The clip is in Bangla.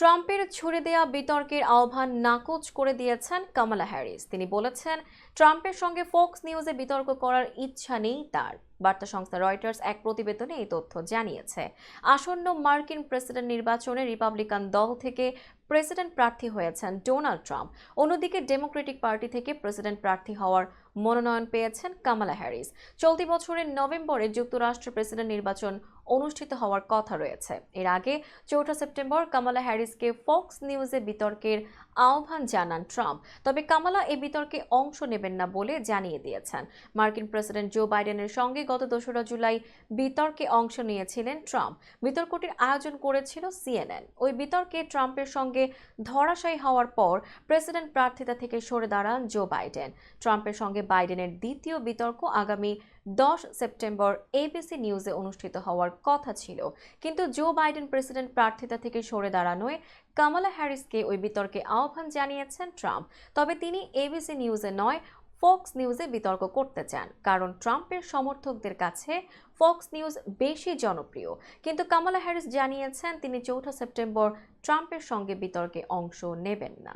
ট্রাম্পের ছুড়ে দেয়া বিতর্কের আহ্বান নাকচ করে দিয়েছেন কামালা হ্যারিস। তিনি বলেছেন, ট্রাম্পের সঙ্গে ফক্স নিউজে বিতর্ক করার ইচ্ছা নেই তার। বার্তা সংস্থা রয়টার্স এক প্রতিবেদনে এই তথ্য জানিয়েছে। আসন্ন মার্কিন প্রেসিডেন্ট নির্বাচনে রিপাবলিকান দল থেকে প্রেসিডেন্ট প্রার্থী হয়েছেন ডোনাল্ড ট্রাম্প। অন্যদিকে ডেমোক্রেটিক পার্টি থেকে প্রেসিডেন্ট প্রার্থী হওয়ার মনোনয়ন পেয়েছেন কামালা হ্যারিস। চলতি বছরের নভেম্বরে যুক্তরাষ্ট্র প্রেসিডেন্ট নির্বাচন অনুষ্ঠিত হওয়ার কথা রয়েছে। এর আগে চৌঠা সেপ্টেম্বর কামালা হ্যারিসকে ফক্স নিউজে বিতর্কের আহ্বান জানান ট্রাম্প। তবে কামালা এই বিতর্কে অংশ নেবেন না বলে জানিয়ে দিয়েছেন। মার্কিন প্রেসিডেন্ট জো বাইডেনের সঙ্গে গত দোসরা জুলাই বিতর্কে অংশ নিয়েছিলেন ট্রাম্প। বিতর্কটির আয়োজন করেছিল সিএনএন। ওই বিতর্কে ট্রাম্পের সঙ্গে ধরাশায়ী হওয়ার পর প্রেসিডেন্ট প্রার্থিতা থেকে সরে দাঁড়ান জো বাইডেন। ট্রাম্পের সঙ্গে বাইডেনের দ্বিতীয় বিতর্ক আগামী দশ সেপ্টেম্বর এবিসি নিউজে অনুষ্ঠিত হওয়ার কথা ছিল। কিন্তু জো বাইডেন প্রেসিডেন্ট প্রার্থিতা থেকে সরে দাঁড়ানোয় কামালা হ্যারিসকে ওই বিতর্কে আহ্বান জানিয়েছেন ট্রাম্প। তবে তিনি এবিসি নিউজে নয় ফক্স নিউজে বিতর্ক করতে চান, কারণ ট্রাম্পের সমর্থকদের কাছে ফক্স নিউজ বেশি জনপ্রিয়। কিন্তু কামালা হ্যারিস জানিয়েছেন, তিনি চৌঠা সেপ্টেম্বর ট্রাম্পের সঙ্গে বিতর্কে অংশ নেবেন না।